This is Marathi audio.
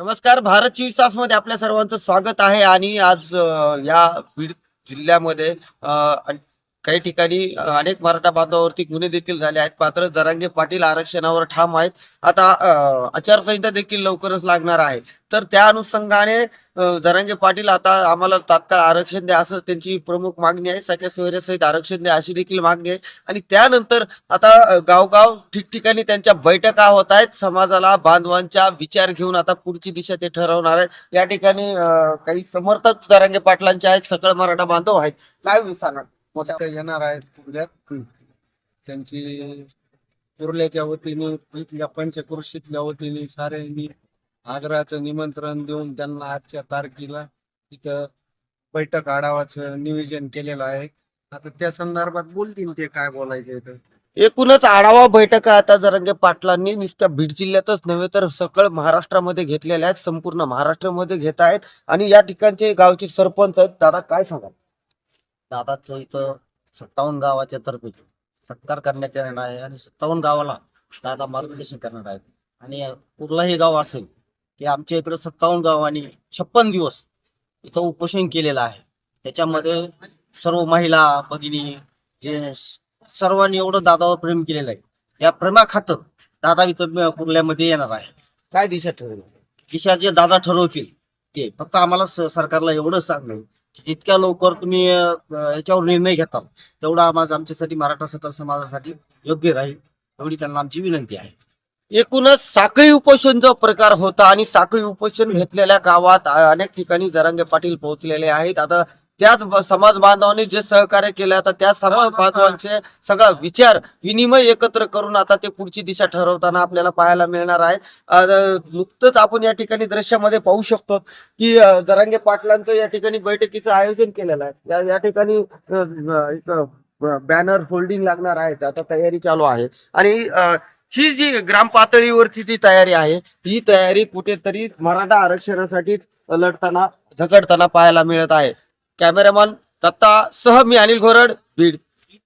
नमस्कार भारत चोवीस तासमध्ये आपल्या सर्वांचं स्वागत आहे आणि आज या बीड जिल्ह्यामध्ये काही ठिकाणी अनेक मराठा बांधवावरती गुन्हे देखील झाले आहेत. मात्र जरांगे पाटील आरक्षणावर ठाम आहेत. आता आचारसंहिता देखील लवकरच लागणार आहे. तर त्या अनुषंगाने जरांगे पाटील आता आम्हाला तात्काळ आरक्षण द्या असं त्यांची प्रमुख मागणी आहे. सगळ्या सोयऱ्यासहित आरक्षण द्या अशी देखील मागणी आहे. आणि त्यानंतर आता गावगाव ठिकठिकाणी त्यांच्या बैठका होत आहेत. समाजाला बांधवांच्या विचार घेऊन आता पुढची दिशा ते ठरवणार आहेत. या ठिकाणी काही समर्थक जरांगे पाटलांचे आहेत. सकळ मराठा बांधव आहेत. काय सांगा मोठ्या येणार आहेत कुर्ल्यात त्यांची कुर्ल्याच्या वतीने इथल्या पंचकृषीतल्या वतीने साऱ्यांनी आग्रहाचं निमंत्रण देऊन त्यांना आजच्या तारखेला इथं बैठक आढावाचं नियोजन केलेलं आहे. आता त्या संदर्भात बोलतील ते काय बोलायचे इथं एकूणच आढावा बैठका आता जरांगे पाटलांनी नुसत्या बीड जिल्ह्यातच नव्हे तर सकळ महाराष्ट्रामध्ये घेतलेल्या आहेत संपूर्ण महाराष्ट्रामध्ये घेत आहेत. आणि या ठिकाणचे गावचे सरपंच आहेत दादा काय सांगा दादाचं इथं सत्तावन्न गावाच्या तर्फे सत्कार करण्यात येणार आहे आणि सत्तावन्न गावाला दादा मार्गदर्शन करणार आहेत. आणि कुठलाही गाव असेल की आमच्या इकडे सत्तावन्न गावांनी छप्पन दिवस इथं उपोषण केलेलं आहे. त्याच्यामध्ये सर्व महिला भगिनी जेंट्स सर्वांनी एवढं दादावर प्रेम केलेलं आहे. या प्रेमाखातर दादा इथं कुर्ल्यामध्ये येणार आहे. काय दिशा ठरवली दिशा जे दादा ठरवतील ते फक्त आम्हाला सरकारला एवढंच सांगणं जितक्या लवकर तुम्ही याच्यावर निर्णय घेताल तेवढा आम्हाला आमच्यासाठी मराठा सतर समाजासाठी योग्य राहील एवढी त्यांना आमची विनंती आहे. एकूणच साखळी उपोषण जो प्रकार होता आणि साखळी उपोषण घेतलेल्या गावात अनेक ठिकाणी जरांगे पाटील पोहोचलेले आहेत. आता त्याच समाज बांधवांनी जे सहकार्य केले आता त्या समाज बांधवांचे सगळा विचार विनिमय एकत्र करून आता ते पुढची दिशा ठरवताना आपल्याला पाहायला मिळणार आहे. नुकतंच आपण या ठिकाणी दृश्यामध्ये पाहू शकतो की जरांगे पाटलांचं या ठिकाणी बैठकीचं आयोजन केलेलं आहे. या- ठिकाणी बॅनर फोल्डिंग लागणार आहे. आता तयारी चालू आहे. आणि ही जी ग्राम पातळीवरची जी तयारी आहे ही तयारी कुठेतरी मराठा आरक्षणासाठी लढताना झगडताना पाहायला मिळत आहे. कॅमेरामॅन दत्ता सह मी अनिल घोरड बीड.